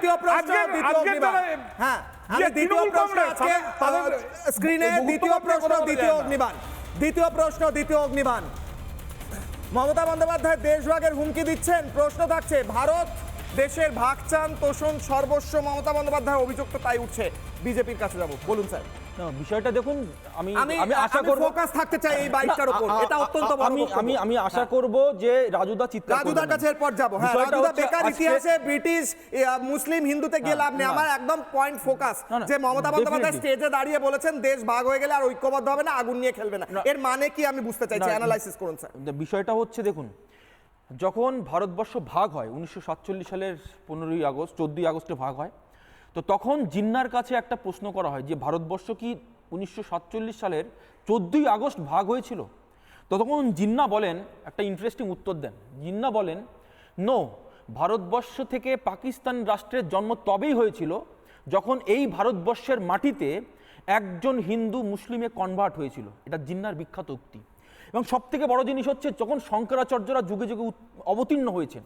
দ্বিতীয় প্রশ্ন আজকে- দ্বিতীয় আজকে অগ্নিবাণ তারা- হ্যাঁ দ্বিতীয় প্রশ্ন আজকে তাদের- তাদের স্ক্রিনে দ্বিতীয় প্রশ্ন দ্বিতীয় অগ্নিবাণ। দ্বিতীয় প্রশ্ন দ্বিতীয় অগ্নিবাণ। মমতা বন্দ্যোপাধ্যায় দেশভাগের হুমকি দিচ্ছেন প্রশ্ন থাকছে ভারত দেশের ভাগ চান তোষণ সর্বস্ব মমতা বন্দ্যোপাধ্যায় অভিযুক্ত তাই উঠছে। বিজেপির কাছে যাব। বলুন স্যার। বিষয়টা দেখুন আমি আমি আশা করব ফোকাস থাকতে চাই এই বাইকটার উপর। এটা অত্যন্ত বড় আমি আমি আমি আশা করব যে রাজুদা চিত্র রাজুদার কাছে এরপর যাব। হ্যাঁ রাজুদা বেকার ইতিহাসে ব্রিটিশ মুসলিম হিন্দুতে গিয়ে লাভ নেই। আমার একদম পয়েন্ট ফোকাস যে মমতা বন্দ্যোপাধ্যায়. স্টেজে দাঁড়িয়ে বলেছেন দেশ ভাগ হয়ে গেলে আর ঐক্যবদ্ধ হবে না আগুন নিয়ে খেলবে না। এর মানে কি আমি বুঝতে চাইছি? অ্যানালাইসিস করুন স্যার বিষয়টা হচ্ছে দেখুন যখন ভারতবর্ষ ভাগ হয় উনিশশো সাতচল্লিশ সালের পনেরোই আগস্ট চোদ্দই আগস্টে ভাগ হয় তো তখন জিন্নার কাছে একটা প্রশ্ন করা হয় যে ভারতবর্ষ কি উনিশশো সাতচল্লিশ সালের চোদ্দই আগস্ট ভাগ হয়েছিল? তো তখন জিন্না বলেন, একটা ইন্টারেস্টিং উত্তর দেন। জিন্না বলেন নো ভারতবর্ষ থেকে পাকিস্তান রাষ্ট্রের জন্ম তবেই হয়েছিল যখন এই ভারতবর্ষের মাটিতে একজন হিন্দু মুসলিমে কনভার্ট হয়েছিল। এটা জিন্নার বিখ্যাত উক্তি। এবং সব থেকে বড় জিনিস হচ্ছে যখন শঙ্করাচার্যরা যুগে যুগে অবতীর্ণ হয়েছেন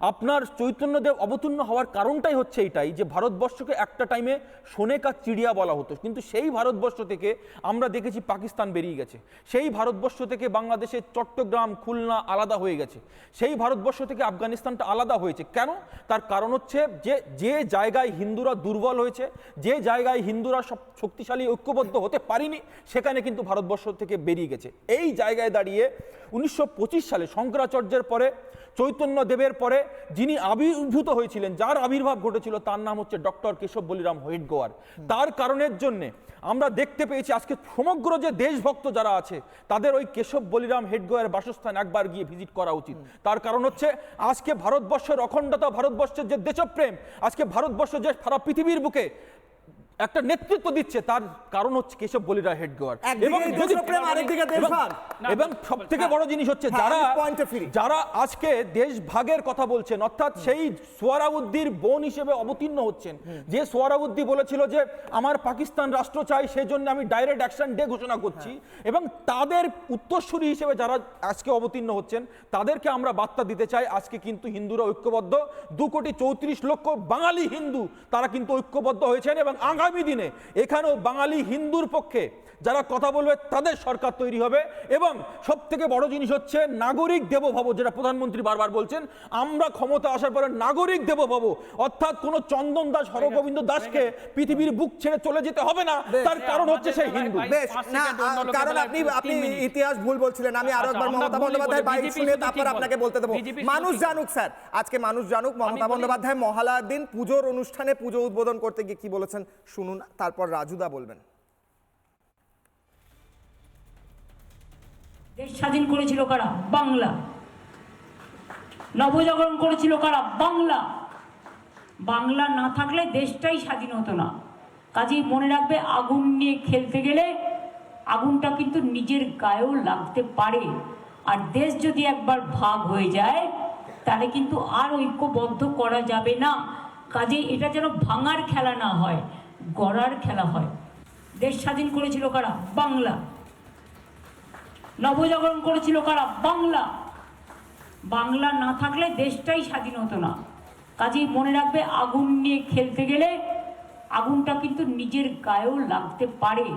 আপনার চৈতন্যদেব অবতীর্ণ হওয়ার কারণটাই হচ্ছে এইটাই যে ভারতবর্ষকে একটা টাইমে সোনেকা চিড়িয়া বলা হতো। কিন্তু সেই ভারতবর্ষ থেকে আমরা দেখেছি পাকিস্তান বেরিয়ে গেছে। সেই ভারতবর্ষ থেকে বাংলাদেশের চট্টগ্রাম, খুলনা আলাদা হয়ে গেছে। সেই ভারতবর্ষ থেকে আফগানিস্তানটা আলাদা হয়েছে। কেন? তার কারণ হচ্ছে যে যে জায়গায় হিন্দুরা দুর্বল হয়েছে, যে জায়গায় হিন্দুরা সব শক্তিশালী, ঐক্যবদ্ধ হতে পারিনি, সেখানে কিন্তু ভারতবর্ষ থেকে বেরিয়ে গেছে। এই জায়গায় দাঁড়িয়ে উনিশশো পঁচিশ সালে শঙ্করাচার্যের পরে চৈতন্য দেবের পরে যিনি আবির্ভূত হয়েছিলেন, যার আবির্ভাব ঘটেছিল, তার নাম হচ্ছে ডক্টর কেশব বলিরাম হোয়েটগোয়ার তার কারণের জন্যে আমরা দেখতে পেয়েছি, আজকে সমগ্র যে দেশভক্ত যারা আছে, তাদের ওই কেশব বলিরাম হেডগোয়ার বাসস্থান একবার গিয়ে ভিজিট করা উচিত। তার কারণ হচ্ছে, আজকে ভারতবর্ষের অখণ্ডতা, ভারতবর্ষের যে দেশপ্রেম, আজকে ভারতবর্ষ যে সারা পৃথিবীর বুকে একটা নেতৃত্ব দিচ্ছে তার কারণ হচ্ছে কেশব বলিরা আরেকদিকে দেশভাগ। এবং- এবং সব থেকে বড় জিনিস হচ্ছে হ্যাঁ, যারা। যারা আজকে দেশ ভাগের কথা বলছেন অর্থাৎ সেই সোয়ারাউদ্দির বোন হিসেবে অবতীর্ণ হচ্ছেন। যে সোয়ারাউদ্দি বলেছিল যে আমার পাকিস্তান রাষ্ট্র চাই সেজন্য আমি ডাইরেক্ট অ্যাকশন ডে ঘোষণা করছি। এবং তাদের উত্তরসূরি হিসেবে যারা আজকে অবতীর্ণ হচ্ছেন তাদেরকে আমরা বার্তা দিতে চাই আজকে কিন্তু হিন্দুরা ঐক্যবদ্ধ। দু কোটি চৌত্রিশ লক্ষ বাঙালি হিন্দু তারা কিন্তু ঐক্যবদ্ধ হয়েছেন এবং আগামী দিনে এখানেও বাঙালি হিন্দুর পক্ষে যারা কথা বলবে তাদের সরকার তৈরি হবে এবং সব থেকে বড় জিনিস হচ্ছে নাগরিক দেবভব যেটা প্রধানমন্ত্রী বারবার বলছেন আমরা ক্ষমতা আসার পরে নাগরিক দেবভব অর্থাৎ কোনো চন্দন দাস হরগোবিন্দ দাসকে পৃথিবীর বুক ছেড়ে চলে যেতে হবে না। তার কারণ হচ্ছে সেই হিন্দু। বেশ না আহ, লোকের কারণ আপনি আপনি ইতিহাস ভুল বলছিলেন আমি আরও আচ্ছা, একবার মমতা বন্দ্যোপাধ্যায় বাইক শুনে তারপর আপনাকে বলতে দেবো। মানুষ জানুক স্যার। আজকে মানুষ জানুক মমতা বন্দ্যোপাধ্যায় মহালয়ার দিন পুজোর অনুষ্ঠানে পুজো উদ্বোধন করতে গিয়ে কি বলেছেন? শুনুন তারপর রাজুদা বলবেন। দেশ স্বাধীন করেছিল কারা? বাংলা। নবজাগরণ করেছিল কারা? বাংলা। বাংলা না থাকলে দেশটাই স্বাধীন হতো না। কাজেই মনে রাখবে, আগুন নিয়ে খেলতে গেলে আগুনটা কিন্তু নিজের গায়েও লাগতে পারে। আর দেশ যদি একবার ভাগ হয়ে যায়, তাহলে কিন্তু আর ঐক্যবদ্ধ করা যাবে না। কাজেই এটা যেন ভাঙার খেলা না হয়, গড়ার খেলা হয়। দেশ স্বাধীন করেছিল কারা? বাংলা। নবজাগরণ করেছিল কারা? বাংলা। বাংলা না থাকলে দেশটাই স্বাধীন হতো না। কাজেই মনে রাখবে, আগুন নিয়ে খেলতে গেলে আগুনটা কিন্তু নিজের গায়েও লাগতে পারে।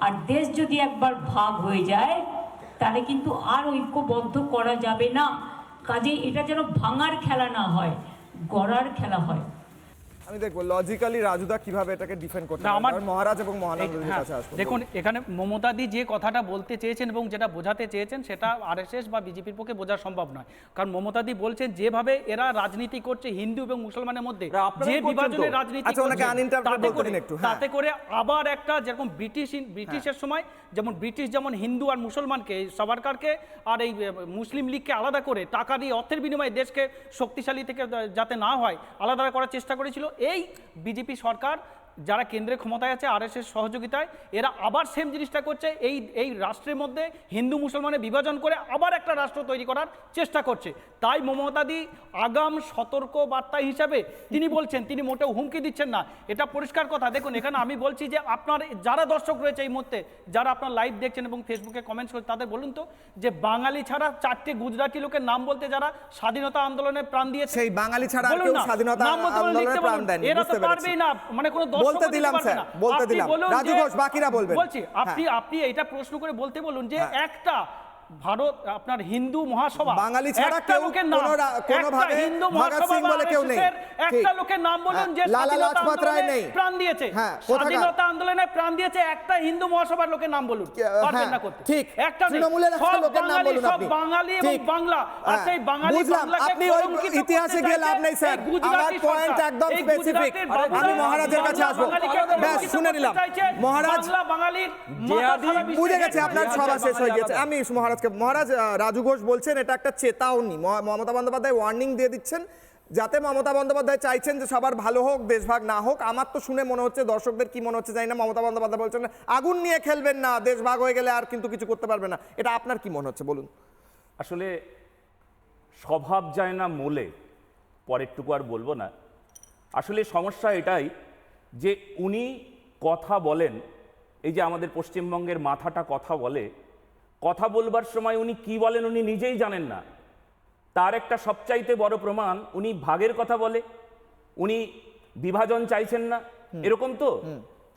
আর দেশ যদি একবার ভাগ হয়ে যায়, তাহলে কিন্তু আর ঐক্যবদ্ধ করা যাবে না। কাজেই এটা যেন ভাঙার খেলা না হয়, গড়ার খেলা হয়। আমি দেখব লজিক্যালি রাজুদা কীভাবে এটাকে ডিফেন্ড করতে আমার- মহারাজ এবং মহানন্দ হ্যাঁ, কাছে আসব। দেখুন এখানে মমতাদি যে কথাটা বলতে চেয়েছেন এবং যেটা বোঝাতে চেয়েছেন সেটা আরএসএস বা বিজেপির পক্ষে বোঝা সম্ভব নয়। কারণ মমতাদি বলছেন যেভাবে এরা রাজনীতি করছে হিন্দু এবং মুসলমানের মধ্যে যে বিভাজনের রাজনীতি আচ্ছা, হ্যাঁ। তাতে করে আবার একটা যেরকম ব্রিটিশ ব্রিটিশের সময় যেমন ব্রিটিশ যেমন হিন্দু আর মুসলমানকে সবারকারকে আর এই মুসলিম লীগকে আলাদা করে টাকা দিয়ে অর্থের বিনিময়ে দেশকে শক্তিশালী থেকে যাতে না হয় আলাদা করার চেষ্টা করেছিল। এই বিজেপি সরকার যারা কেন্দ্রে ক্ষমতায় আছে আরএসএস সহযোগিতায় এরা আবার সেম জিনিসটা করছে। এই এই রাষ্ট্রের মধ্যে হিন্দু মুসলমানের বিভাজন করে আবার একটা রাষ্ট্র তৈরি করার চেষ্টা করছে। তাই মমতাদি আগাম সতর্ক বার্তা হিসাবে তিনি বলছেন তিনি মোটেও হুমকি দিচ্ছেন না। এটা পরিষ্কার কথা। দেখুন এখানে আমি বলছি যে আপনার যারা দর্শক রয়েছে এই মুহূর্তে যারা আপনার লাইভ দেখছেন এবং ফেসবুকে কমেন্টস করছেন তাদের বলুন তো যে বাঙালি ছাড়া চারটে গুজরাটি লোকের নাম বলতে যারা স্বাধীনতা আন্দোলনে প্রাণ দিয়েছে সেই বাঙালি ছাড়া স্বাধীনতা আন্দোলনে প্রাণ। এরা তো পারবেই না। মানে কোনো বলতে দিলাম, স্যার, বলতে দিলাম। রাজু ঘোষ, বাকিরা বলবেন। বলছি আপনি আপনি এটা প্রশ্ন করে বলতে বলুন যে হ্যাঁ। একটা ভারত আপনার হিন্দু মহাসভা বাঙালি ছাড়া কেউ কোনো একটা কোনোভাবে হিন্দু ভগৎ মহাসভা সিং বলে কেউ নেই। একটা লোকের নাম বলুন যে হ্যাঁ, লালা স্বাধীনতা লাজপত রায় নেই। প্রাণ দিয়েছে হ্যাঁ, স্বাধীনতা আন্দোলনে প্রাণ দিয়েছে একটা হিন্দু মহাসভার লোকের নাম বলুন পারবেন হ্যাঁ, না করতে ঠিক। একটা তৃণমূলের একটা লোকের নাম বলুন আপনি। বাঙালি এবং বাংলা আর সেই বাঙালি বাংলাকে আপনি ওই ইতিহাসে গিয়ে লাভ নেই, স্যার। আমার সরকার। একদম। গুজরাটের আমি মহারাজের কাছে আসব। ব্যাস, শুনে নিলাম। মহারাজ- বাংলা বাঙালির বুঝে গেছে আপনার সভা শেষ হয়ে গেছে আমি মহারাজকে মহারাজ রাজু ঘোষ বলছেন এটা একটা চেতাওনি। মমতা বন্দ্যোপাধ্যায় ওয়ার্নিং দিয়ে দিচ্ছেন যাতে মমতা বন্দ্যোপাধ্যায় চাইছেন যে সবার ভালো হোক, দেশভাগ না হোক। আমার তো শুনে মনে হচ্ছে দর্শকদের কি মনে হচ্ছে জানি না, মমতা বন্দ্যোপাধ্যায় বলছেন, আগুন নিয়ে খেলবেন না, দেশভাগ হয়ে গেলে আর কিন্তু কিছু করতে পারবে না। এটা আপনার কি মনে হচ্ছে, বলুন। আসলে স্বভাব যায় না মোলে, পরেরটুকু আর বলব না। আসলে সমস্যা এটাই যে উনি কথা বলেন, এই যে আমাদের পশ্চিমবঙ্গের মাথাটা কথা বলে কথা বলবার সময় উনি কি বলেন উনি নিজেই জানেন না। তার একটা সবচাইতে বড় প্রমাণ উনি ভাগের কথা বলে উনি বিভাজন চাইছেন না এরকম তো?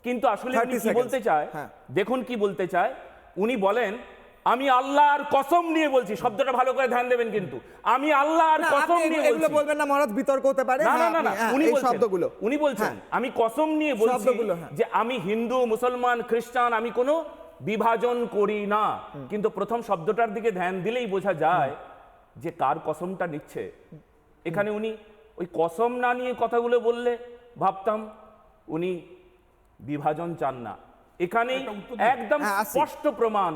কিন্তু আসলে উনি কি বলতে চায়? হ্যাঁ। দেখুন কি বলতে চায়। উনি বলেন আমি আল্লাহর কসম নিয়ে বলছি। শব্দটা ভালো করে ধ্যান দেবেন কিন্তু। আমি আল্লাহর না, কসম নিয়ে এগুলো বলবেন না মহারাজ বিতর্ক হতে পারে। না না হ্যাঁ, না হ্যাঁ, উনি বলছেন। শব্দগুলো। উনি বলছেন। আমি কসম নিয়ে বলছি। যে আমি হিন্দু মুসলমান খ্রিস্টান আমি কোনো বিভাজন করি না। কিন্তু প্রথম শব্দটার দিকে ধ্যান দিলেই বোঝা যায় যে কার কসমটা নিচ্ছে। এখানে উনি ওই কসম না নিয়ে কথাগুলো বললে ভাবতাম উনি বিভাজন চান না। এখানেই একদম হ্যাঁ, স্পষ্ট প্রমাণ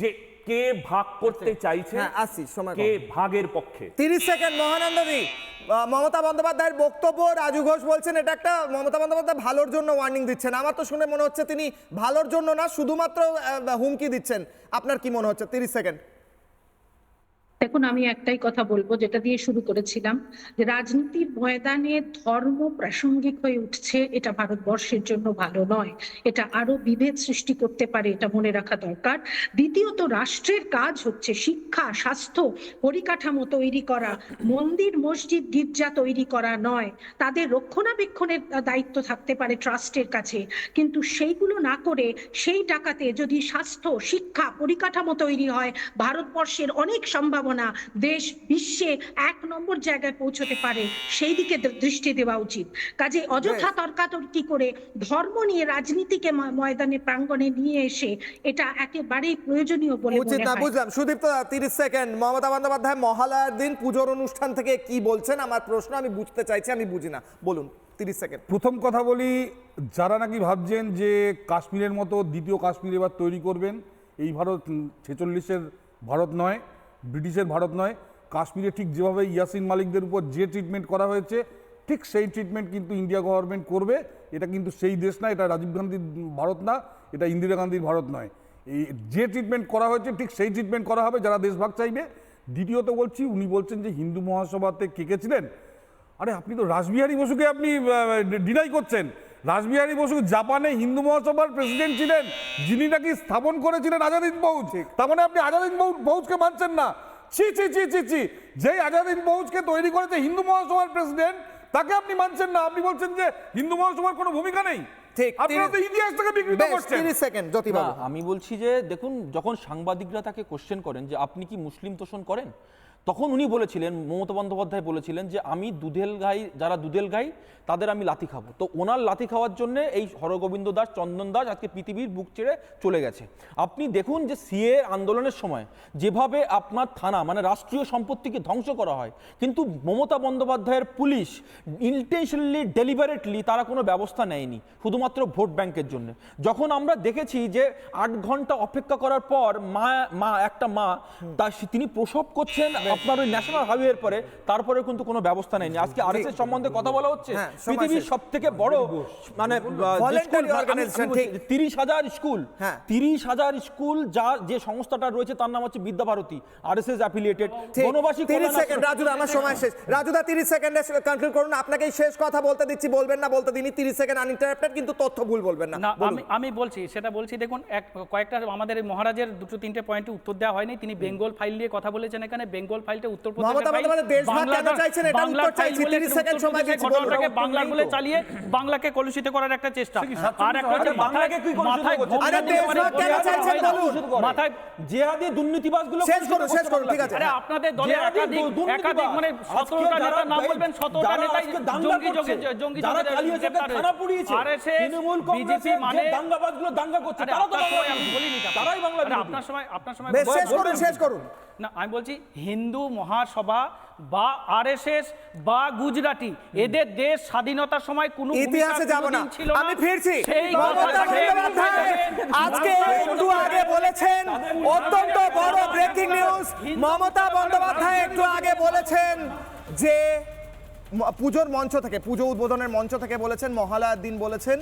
যে কে ভাগ করতে চাইছে? হ্যাঁ, আসি, সময় কে ভাগের পক্ষে? তিরিশ সেকেন্ড মহানন্দী মমতা বন্দ্যোপাধ্যায়ের বক্তব্য রাজু ঘোষ বলছেন এটা একটা মমতা বন্দ্যোপাধ্যায় ভালোর জন্য ওয়ার্নিং দিচ্ছেন। আমার তো শুনে মনে হচ্ছে তিনি ভালোর জন্য না শুধুমাত্র হুমকি দিচ্ছেন। আপনার কি মনে হচ্ছে? তিরিশ সেকেন্ড। দেখুন, আমি একটাই কথা বলব, যেটা দিয়ে শুরু করেছিলাম, যে রাজনীতির ময়দানে ধর্ম প্রাসঙ্গিক হয়ে উঠছে, এটা ভারতবর্ষের জন্য ভালো নয়। এটা আরও বিভেদ সৃষ্টি করতে পারে, এটা মনে রাখা দরকার। দ্বিতীয়ত, রাষ্ট্রের কাজ হচ্ছে শিক্ষা, স্বাস্থ্য, পরিকাঠামো তৈরি করা। মন্দির, মসজিদ, গির্জা তৈরি করা নয়। তাদের রক্ষণাবেক্ষণের দায়িত্ব থাকতে পারে ট্রাস্টের কাছে। কিন্তু সেইগুলো না করে, সেই টাকাতে যদি স্বাস্থ্য, শিক্ষা, পরিকাঠামো তৈরি হয়, ভারতবর্ষের অনেক সম্ভাবনা দেশ বিশ্বে এক নম্বর জায়গায় পৌঁছতে পারে সেই দিকে দৃষ্টি দেওয়া উচিত। কাজে অযথা তর্কাতর্কি করে ধর্ম নিয়ে রাজনীতিকে ময়দানে প্রাঙ্গণে নিয়ে এসে এটা একেবারেই প্রয়োজনীয় বলে উচিত না বুঝলাম। সুদীপ্ত তিরিশ সেকেন্ড। মমতা বন্দ্যোপাধ্যায় মহালয়ার দিন পুজোর অনুষ্ঠান থেকে কি বলছেন? আমার প্রশ্ন আমি বুঝতে চাইছি আমি বুঝি না। বলুন তিরিশ সেকেন্ড। প্রথম কথা বলি যারা নাকি ভাবছেন যে কাশ্মীরের মতো দ্বিতীয় কাশ্মীর এবার তৈরি করবেন এই ভারত ছেচল্লিশের ভারত নয় ব্রিটিশের ভারত নয়, কাশ্মীরে ঠিক যেভাবে ইয়াসিন মালিকদের উপর যে ট্রিটমেন্ট করা হয়েছে, ঠিক সেই ট্রিটমেন্ট কিন্তু ইন্ডিয়া গভর্নমেন্ট করবে। এটা কিন্তু সেই দেশ না, এটা রাজীব গান্ধীর ভারত না, এটা ইন্দিরা গান্ধীর ভারত নয়। এই যে ট্রিটমেন্ট করা হয়েছে, ঠিক সেই ট্রিটমেন্ট করা হবে, যারা দেশভাগ চাইবে। দ্বিতীয়ত বলছি, উনি বলছেন যে হিন্দু মহাসভাতে কে কে ছিলেন? আরে, আপনি তো রাসবিহারী বসুকে আপনি ডিনাই করছেন। রাসবিহারী বসু জাপানে হিন্দু মহাসভার প্রেসিডেন্ট ছিলেন যিনি নাকি স্থাপন করেছিলেন আজাদিন ফৌজ। তার মানে আপনি আজাদিন ফৌজ- ফৌজকে মানছেন না। ছি ছি ছি ছি ছি। যেই আজাদিন ফৌজকে তৈরি করেছে হিন্দু মহাসভার প্রেসিডেন্ট তাকে আপনি মানছেন না। আপনি বলছেন যে হিন্দু মহাসভার কোনো ভূমিকা নেই। আমি বলছি যে দেখুন যখন সাংবাদিকরা তাকে কোশ্চেন করেন যে আপনি কি মুসলিম তোষণ করেন? তখন উনি বলেছিলেন, মমতা বন্দ্যোপাধ্যায় বলেছিলেন যে, আমি দুধেল গাই, যারা দুধেল গাই, তাদের আমি লাথি খাব। তো ওনার লাথি খাওয়ার জন্য এই হরগোবিন্দ দাস, চন্দন দাস আজকে পৃথিবীর বুক ছেড়ে চলে গেছে। আপনি দেখুন যে, সিএ আন্দোলনের সময় যেভাবে আপনার থানা মানে রাষ্ট্রীয় সম্পত্তিকে ধ্বংস করা হয়, কিন্তু মমতা বন্দ্যোপাধ্যায়ের পুলিশ ইন্টেনশনালি ডেলিভারেটলি তারা কোনো ব্যবস্থা নেয়নি, শুধুমাত্র ভোট ব্যাংকের জন্য। যখন আমরা দেখেছি যে, আট ঘণ্টা অপেক্ষা করার পর মা মা, একটা মা, তা তিনি প্রসব করছেন আপনার ওই ন্যাশনাল হাইওয়ের পরে তারপরে কিন্তু কোনো ব্যবস্থা নেয়নি। আজকে আরএসএস সম্বন্ধে কথা বলা হচ্ছে। হ্যাঁ, পৃথিবীর সব থেকে বড় মানে। তিরিশ হাজার স্কুল। হ্যাঁ। তিরিশ হাজার স্কুল যা যে সংস্থাটা রয়েছে তার নাম হচ্ছে বিদ্যাভারতী আরএসএস অ্যাফিলিয়েটেড বনবাসী তিরিশ সেকেন্ড রাজুদা আমার সময় শেষ। রাজুদা তিরিশ সেকেন্ডে কনক্লুড করুন। আপনাকেই শেষ কথা বলতে দিচ্ছি বলবেন না বলতে দিনই তিরিশ সেকেন্ড আনইন্টারাপ্টেড কিন্তু তথ্য ভুল বলবেন না। না আমি আমি বলছি সেটা বলছি দেখুন এক কয়েকটা আমাদের মহারাজের দুটো তিনটে পয়েন্টে উত্তর দেওয়া হয়নি। তিনি বেঙ্গল ফাইল নিয়ে কথা বলেছেন এখানে। বেঙ্গল ফাইলটা উত্তর মমতা বন্দ্যোপাধ্যায় দেশভাগ কেন চাইছেন? এটা উত্তর চাইছি, 30 সেকেন্ড সময় দিচ্ছি, বলুন। ঘটনাটাকে বাংলার বলে চালিয়ে বাংলাকে কলুষিত করার একটা চেষ্টা আর একটা হচ্ছে বাংলাকে কি কলুষিত মাথায় করছে? আরে দিয়ে কেন চাইছেন বলুন। মাথায় জেহাদি দুর্নীতিবাজগুলো শেষ করুন, শেষ করুন, ঠিক আছে। আরে আপনাদের জেহাদি একাধিক দুর্নীতিবাজ। একাধিক মানে আজকে সতেরোটা যারা নাম বলবেন সতেরোটা যারা নেতাই জঙ্গি জঙ্গি জঙ্গি যারা কালিয়াচকের গ্রেপ্তার থানা। পুড়িয়েছে, RSS, তৃণমূল BJP কংগ্রেসের মানে দাঙ্গাবাজগুলো দাঙ্গা করছে তারা তো আপনার বাংলা সময় বলিনি তারাই বাংলা আপনার সময় আপনার সময় শেষ করুন শেষ করুন না আমি বলছি হিন্দু মহাসভা বা আরএসএস বা গুজরাটি এদের দেশ স্বাধীনতার সময় কোনো ইতিহাসে যাব না। ছিল আমি ফিরছি। আজকে একটু আগে বলেছেন অত্যন্ত বড় ব্রেকিং নিউজ মমতা বন্দ্যোপাধ্যায় একটু আগে বলেছেন যে পুজোর মঞ্চ থেকে পুজো উদ্বোধনের মঞ্চ থেকে বলেছেন মহালয়ার দিন বলেছেন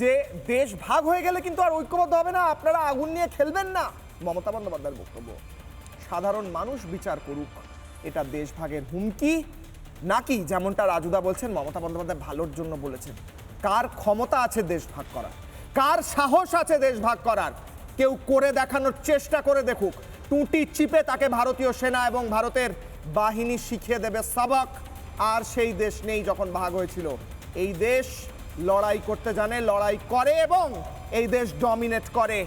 যে দেশ ভাগ হয়ে গেলে কিন্তু আর ঐক্যবদ্ধ হবে না। আপনারা আগুন নিয়ে খেলবেন না। মমতা বন্দ্যোপাধ্যায়ের বক্তব্য। সাধারণ মানুষ বিচার করুক। এটা দেশভাগের হুমকি? নাকি যেমনটা রাজুদা বলছেন, মমতা বন্দ্যোপাধ্যায় ভালোর জন্য বলেছেন। কার ক্ষমতা আছে দেশ ভাগ করার? কার সাহস আছে দেশ ভাগ করার? কেউ করে দেখানোর চেষ্টা করে দেখুক। টুটি চিপে তাকে ভারতীয় সেনা এবং ভারতের বাহিনী শিখিয়ে দেবে সাবাক। আর সেই দেশ নেই যখন ভাগ হয়েছিল। এই দেশ লড়াই করতে জানে, লড়াই করে এবং এই দেশ ডমিনেট করে।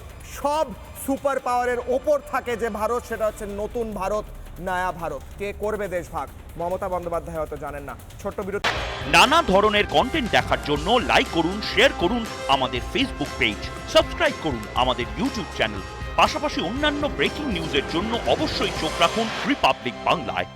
সব সুপার পাওয়ারের ওপর থাকে যে ভারত, সেটা হচ্ছে নতুন ভারত, নয়া ভারত। কে করবে দেশ ভাগ মমতা বন্দ্যোপাধ্যায় হয়তো জানেন না। ছোট্ট বিরতি। নানা ধরনের কন্টেন্ট দেখার জন্য লাইক করুন শেয়ার করুন আমাদের ফেসবুক পেজ সাবস্ক্রাইব করুন আমাদের ইউটিউব চ্যানেল পাশাপাশি অন্যান্য ব্রেকিং নিউজের জন্য অবশ্যই চোখ রাখুন রিপাবলিক বাংলায়।